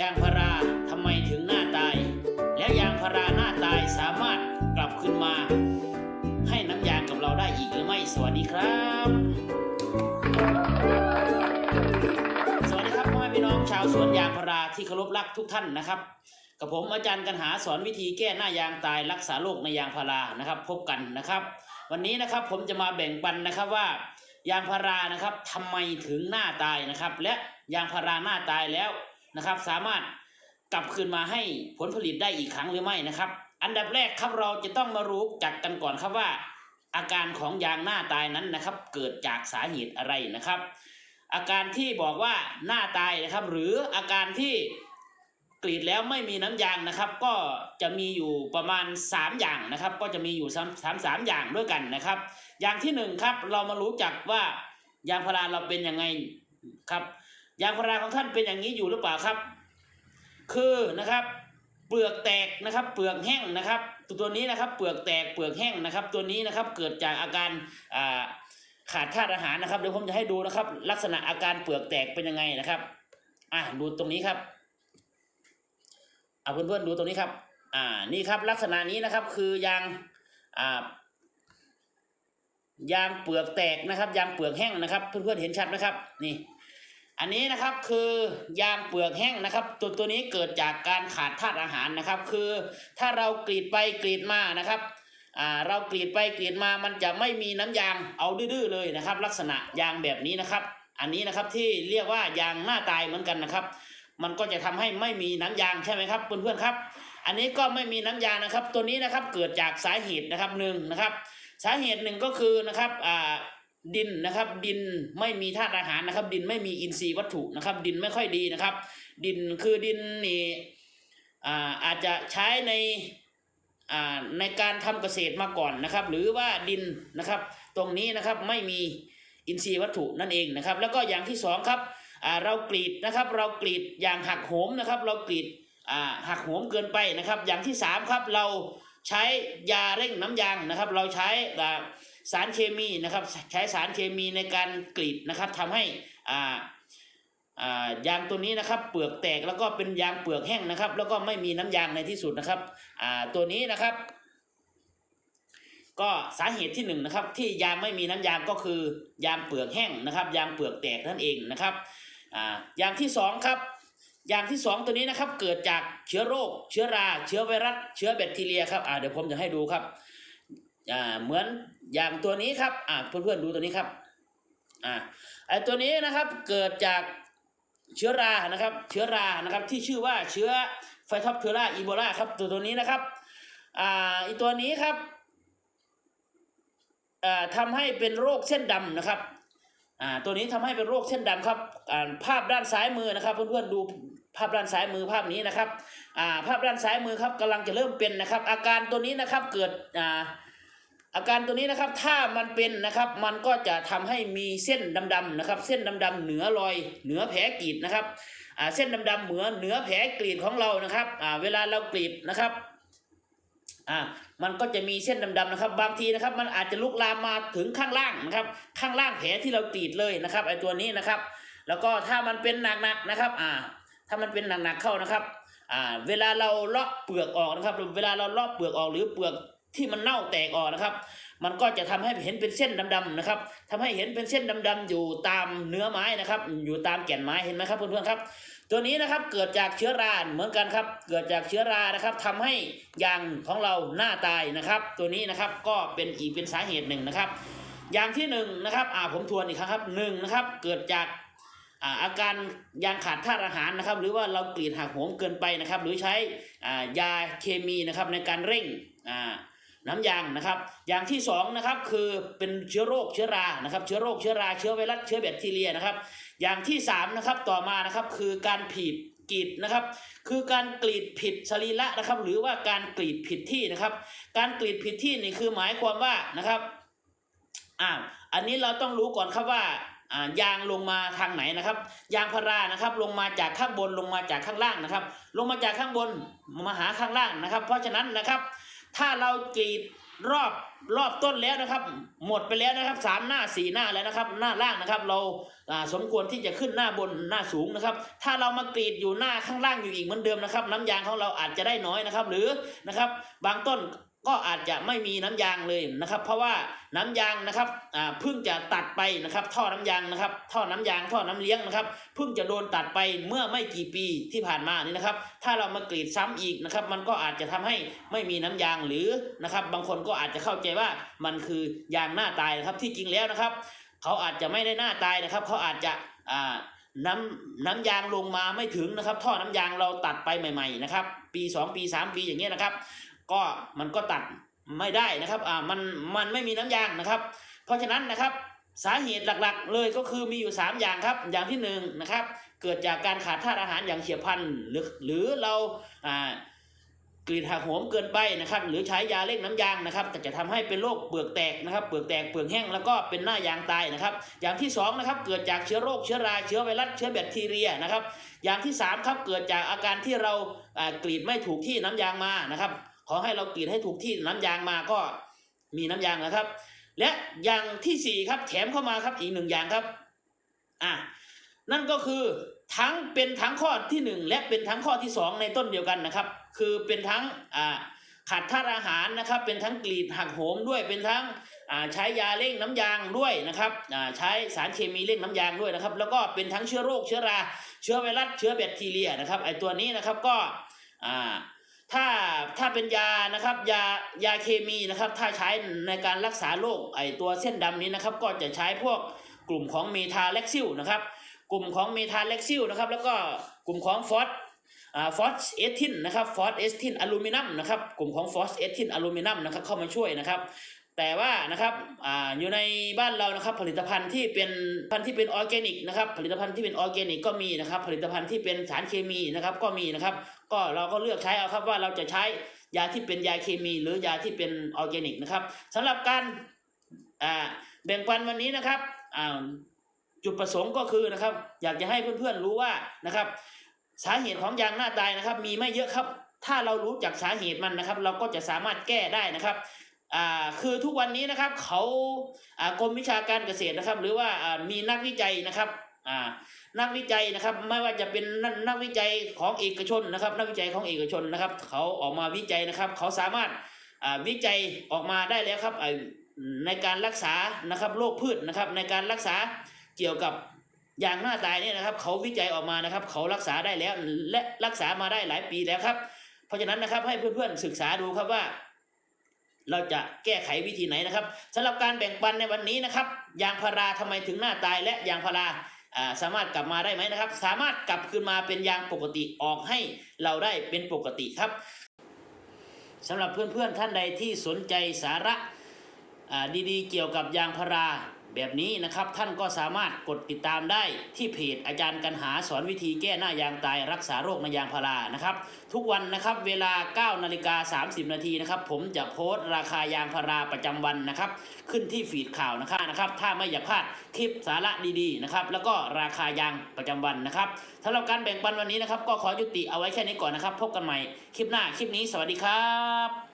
ยางพาราทำไมถึงหน้าตาย แล้วยางพาราหน้าตายสามารถกลับคืนมา ให้น้ำยางกับเราได้อีกหรือไม่สวัสดีครับ สวัสดีครับพ่อแม่พี่น้องชาวสวนยางพาราที่เคารพรักทุกท่านนะครับกับผมอาจารย์กันหาสอนวิธีแก้หน้ายางตายรักษาโรคในยางพารานะครับ พบกันนะครับ วันนี้นะครับผมจะมาแบ่งปันนะครับว่ายางพารานะครับทำไมถึงหน้าตายนะครับ และยางพาราหน้าตายแล้ว นะครับ สามารถกลับคืนมาให้ผลผลิตได้อีกครั้งหรือไม่นะครับ อันดับแรกครับเราจะต้องมารู้จักกันก่อนครับว่า อาการของยางหน้าตายนั้นนะครับ เกิดจากสาเหตุอะไรนะครับ อาการที่บอกว่าหน้าตายนะครับ หรืออาการที่กรีดแล้วไม่มีน้ำยางนะครับ ก็จะมีอยู่ประมาณ 3 อย่างนะครับ ก็จะมีอยู่สามสามสามอย่างด้วยกันนะครับ อย่างที่หนึ่งครับเรามารู้จักว่ายางพาราเราเป็นยังไงครับ ยางพาราของท่านเป็นอย่างนี้อยู่หรือเปล่าครับ คือนะครับ เปลือกแตกนะครับ เปลือกแห้งนะครับตัวตัวนี้นะครับ เปลือกแตกเปลือกแห้งนะครับ ตัวนี้นะครับเกิดจากอาการขาดธาตุอาหารนะครับเดี๋ยวผมจะให้ดูนะครับ ลักษณะอาการเปลือกแตกเป็นยังไงนะครับอ่าดูตรงนี้ครับเอาเพื่อนๆดูตรงนี้ครับ อ่านี่ครับลักษณะนี้นะครับ คือยางอ่ายางเปลือกแตกนะครับ ยางเปลือกแห้งนะครับ เพื่อนๆเห็นชัดไหมครับ นี่ อันนี้นะครับคือยางเปลือกแห้งนะครับ ตัวตัวนี้เกิดจากการขาดธาตุอาหารนะครับ คือถ้าเรากรีดไปกรีดมานะครับเรากรีดไปกรีดมามันจะไม่มีน้ำยางเอาดื้อเลยนะครับ ลักษณะยางแบบนี้นะครับ อันนี้นะครับที่เรียกว่ายางหน้าตายเหมือนกันนะครับ มันก็จะทำให้ไม่มีน้ำยางใช่ไหมครับเพื่อนๆครับ อันนี้ก็ไม่มีน้ำยางนะครับ ตัวนี้นะครับเกิดจากสาเหตุนะครับหนึ่งนะครับ สาเหตุหนึ่งก็คือนะครับอ่า ดินนะครับ ดินไม่มีธาตุอาหารนะครับ ดินไม่มีอินทรีย์วัตถุนะครับ ดินไม่ค่อยดีนะครับ ดินคือดินนี่อ่าอาจจะใช้ในอ่าในการทำเกษตรมาก่อนนะครับ หรือว่าดินนะครับตรงนี้นะครับไม่มีอินทรีย์วัตถุนั่นเองนะครับ แล้วก็อย่างที่สองครับอ่าเรากรีดนะครับ เรากรีดอย่างหักโหมนะครับ เรากรีดอ่าหักโหมเกินไปนะครับ อย่างที่สามครับเราใช้ยาเร่งน้ำยางนะครับ เราใช้อ่า สารเคมีนะครับใช้สารเคมีในการกรีดนะครับทำให้อ่าอ่ายางตัวนี้นะครับเปลือกแตกแล้วก็เป็นยางเปลือกแห้งนะครับ แล้วก็ไม่มีน้ำยางในที่สุดนะครับอ่าตัวนี้นะครับ ก็สาเหตุที่หนึ่งนะครับที่ยางไม่มีน้ำยางก็คือยางเปลือกแห้งนะครับ ยางเปลือกแตกนั่นเองนะครับอ่าอย่างที่สองครับอย่างที่สองตัวนี้นะครับเกิดจากเชื้อโรค เชื้อรา เชื้อไวรัส เชื้อแบคทีเรียครับอ่าเดี๋ยวผมจะให้ดูครับ อ่าเหมือนอย่างตัวนี้ครับอ่าเพื่อนๆดูตัวนี้ครับอ่าไอตัวนี้นะครับเกิดจากเชื้อรานะครับ เชื้อรานะครับที่ชื่อว่าเชื้อไฟท็อปเทอร่าอีโบลาครับตัวตัวนี้นะครับอ่าอีตัวนี้ครับอ่าทำให้เป็นโรคเส้นดำนะครับอ่าตัวนี้ทำให้เป็นโรคเส้นดำครับอ่าภาพด้านซ้ายมือนะครับ เพื่อนๆดูภาพด้านซ้ายมือภาพนี้นะครับอ่าภาพด้านซ้ายมือครับกำลังจะเริ่มเป็นนะครับ อาการตัวนี้นะครับเกิดอ่า อาการตัวนี้นะครับถ้ามันเป็นนะครับมันก็จะทำให้มีเส้นดำๆนะครับ เส้นดำๆเหนือรอยเหนือแผลกรีดนะครับอ่าเส้นดำๆเหนือเหนือแผลกรีดของเรานะครับอ่าเวลาเรากรีดนะครับอ่ามันก็จะมีเส้นดำๆนะครับ บางทีนะครับ มันอาจจะลุกลามมาถึงข้างล่างนะครับ ข้างล่างแผลที่เรากรีดเลยนะครับไอ้ตัวนี้นะครับ แล้วก็ถ้ามันเป็นหนักๆนะครับอ่าถ้ามันเป็นหนักๆเข้านะครับอ่าเวลาเราเลาะเปลือกออกนะครับ เวลาเราเลาะเปลือกออกหรือเปลือก ที่มันเน่าแตกออกนะครับ มันก็จะทำให้เห็นเป็นเส้นดำๆนะครับทำให้เห็นเป็นเส้นดำๆอยู่ตามเนื้อไม้นะครับ อยู่ตามแก่นไม้เห็นไหมครับเพื่อนๆครับ ตัวนี้นะครับเกิดจากเชื้อราเหมือนกันครับ เกิดจากเชื้อรานะครับทำให้ยางของเราหน้าตายนะครับ ตัวนี้นะครับก็เป็นอีกเป็นสาเหตุหนึ่งนะครับ อย่างที่หนึ่งนะครับอ่าผมทวนอีกครั้งครับหนึ่งนะครับ เกิดจากอ่าอาการยางขาดธาตุอาหารนะครับ หรือว่าเรากรีดหักโหมเกินไปนะครับ หรือใช้อ่ายาเคมีนะครับในการเร่ง น้ำยางนะครับ อย่างที่สองนะครับคือเป็นเชื้อโรคเชื้อรานะครับ เชื้อโรคเชื้อราเชื้อไวรัสเชื้อแบคทีเรียนะครับ อย่างที่สามนะครับต่อมานะครับคือการผิดกรีดนะครับ คือการกรีดผิดสรีระนะครับ หรือว่าการกรีดผิดที่นะครับ การกรีดผิดที่นี่คือหมายความว่านะครับอ่าอันนี้เราต้องรู้ก่อนครับว่าอ่ายางลงมาทางไหนนะครับ ยางพารานะครับ ลงมาจากข้างบนลงมาจากข้างล่างนะครับ ลงมาจากข้างบนมาหาข้างล่างนะครับ เพราะฉะนั้นนะครับ ถ้าเรากรีดรอบรอบต้นแล้วนะครับ หมดไปแล้วนะครับสามหน้าสี่หน้าแล้วนะครับ หน้าล่างนะครับ เราสมควรที่จะขึ้นหน้าบนหน้าสูงนะครับ ถ้าเรามากรีดอยู่หน้าข้างล่างอยู่อีกเหมือนเดิมนะครับ น้ำยางของเราอาจจะได้น้อยนะครับ หรือนะครับ บางต้น ก็อาจจะไม่มีน้ำยางเลยนะครับ เพราะว่าน้ำยางนะครับเพิ่งจะตัดไปนะครับ ท่อน้ำยางนะครับ ท่อน้ำยางท่อน้ำเลี้ยงนะครับเพิ่งจะโดนตัดไปเมื่อไม่กี่ปีที่ผ่านมานี่นะครับ ถ้าเรามากรีดซ้ำอีกนะครับ มันก็อาจจะทำให้ไม่มีน้ำยางหรือนะครับ บางคนก็อาจจะเข้าใจว่ามันคือยางหน้าตายนะครับที่จริงแล้วนะครับ เขาอาจจะไม่ได้หน้าตายนะครับ เขาอาจจะอ่าน้ำน้ำยางลงมาไม่ถึงนะครับ ท่อน้ำยางเราตัดไปใหม่ ๆ นะครับ ปี 2 ปี 3 ปีอย่างเงี้ยนะครับ ก็มันก็ตัดไม่ได้นะครับอ่ามันมันไม่มีน้ำยางนะครับ เพราะฉะนั้นนะครับสาเหตุหลักๆ เลยก็คือมีอยู่ 3 อย่างครับ อย่างที่1นงนะครับ เกิดจากการขาดธาตุอาหารอย่างเฉียบพลันหรือหรือเราอ่ากรีดหักโหมเกินไปนะครับ หรือใช้ยาเร่งน้ำยางนะครับแต่จะทำให้เป็นโรคเปลือกแตกนะครับ เปลือกแตกเปลือกแห้งแล้วก็เป็นหน้ายางตายนะครับ อย่างที่สองนะครับเกิดจากเชื้อโรคเชื้อราเชื้อไวรัสเชื้อแบคทีเรียนะครับ อย่างที่สามครับเกิดจากอาการที่เราอ่ากรีดไม่ถูกที่น้ำยางมานะครับ ขอให้เรากรีดให้ถูกที่น้ำยางมาก็มีน้ำยางนะครับ และอย่างที่สี่ครับแถมเข้ามาครับอีกหนึ่งอย่างครับอะนั่นก็คือทั้งเป็นทั้งข้อที่หนึ่งและเป็นทั้งข้อที่สองในต้นเดียวกันนะครับ คือเป็นทั้งอ่าขาดธาตุอาหารนะครับ เป็นทั้งกรีดหักโหมด้วยเป็นทั้งใช้ยาเร่งน้ำยางด้วยนะครับใช้สารเคมีเร่งน้ำยางด้วยนะครับ แล้วก็เป็นทั้งเชื้อโรคเชื้อรา เชื้อไวรัสเชื้อแบคทีเรียนะครับไอตัวนี้นะครับก็อ่า ถ้าถ้าเป็นยานะครับยายาเคมีนะครับ ถ้าใช้ในการรักษาโรคไอตัวเส้นดำนี้นะครับ ก็จะใช้พวกกลุ่มของเมทาเล็กซิลนะครับ กลุ่มของเมทาเล็กซิลนะครับ แล้วก็กลุ่มของฟอสอ่าฟอสเอทินนะครับฟอสเอทินอลูมิเนียมนะครับกลุ่มของฟอสเอทินอลูมิเนียมนะครับเข้ามาช่วยนะครับ แต่ว่านะครับอ่าอยู่ในบ้านเรานะครับ ผลิตภัณฑ์ที่เป็นพันที่เป็นออร์แกนิกนะครับผลิตภัณฑ์ที่เป็นออร์แกนิกก็มีนะครับ ผลิตภัณฑ์ที่เป็นสารเคมีนะครับก็มีนะครับ ก็เราก็เลือกใช้เอาครับว่าเราจะใช้ยาที่เป็นยาเคมี หรือยาที่เป็นออร์แกนิกนะครับสำหรับการแบ่งปันวันนี้นะครับจุดประสงค์ก็คือนะครับ อยากจะให้เพื่อนๆรู้ว่านะครับ สาเหตุของยางหน้าตายนะครับ มีไม่เยอะครับ ถ้าเรารู้จักสาเหตุมันนะครับ เราก็จะสามารถแก้ได้นะครับ อ่าคือทุกวันนี้นะครับเขาอ่ากรมวิชาการเกษตรนะครับ หรือว่าอ่ามีนักวิจัยนะครับอ่านักวิจัยนะครับ ไม่ว่าจะเป็นนักนักวิจัยของเอกชนนะครับ นักวิจัยของเอกชนนะครับเขาออกมาวิจัยนะครับเขาสามารถอ่าวิจัยออกมาได้แล้วครับอ่าในการรักษานะครับโรคพืชนะครับ ในการรักษาเกี่ยวกับอย่างหน้าตายเนี่ยนะครับเขาวิจัยออกมานะครับเขารักษาได้แล้วและรักษามาได้หลายปีแล้วครับ เพราะฉะนั้นนะครับให้เพื่อนๆศึกษาดูครับว่า เราจะแก้ไขวิธีไหนนะครับสำหรับการแบ่งปันในวันนี้นะครับ ยางพาราทำไมถึงหน้าตายและยางพาราสามารถกลับมาได้ไหมนะครับ สามารถกลับคืนมาเป็นยางปกติออกให้เราได้เป็นปกติครับสำหรับเพื่อนๆท่านใดที่สนใจสาระดีๆ เกี่ยวกับยางพารา แบบนี้นะครับท่านก็สามารถกดติดตามได้ที่เพจอาจารย์กันหาสอนวิธีแก้หน้ายางตายรักษาโรคในยางพารานะครับ ทุกวันนะครับเวลา 9 นาฬิกา 30 นาทีนะครับ ผมจะโพสต์ราคายางพาราประจำวันนะครับ ขึ้นที่ฟีดข่าวนะครับนะครับ ถ้าไม่อยากพลาดคลิปสาระดีๆนะครับ แล้วก็ราคายางประจำวันนะครับสำหรับการแบ่งปันวันนี้นะครับ ก็ขอยุติเอาไว้แค่นี้ก่อนนะครับ พบกันใหม่คลิปหน้าคลิปนี้สวัสดีครับ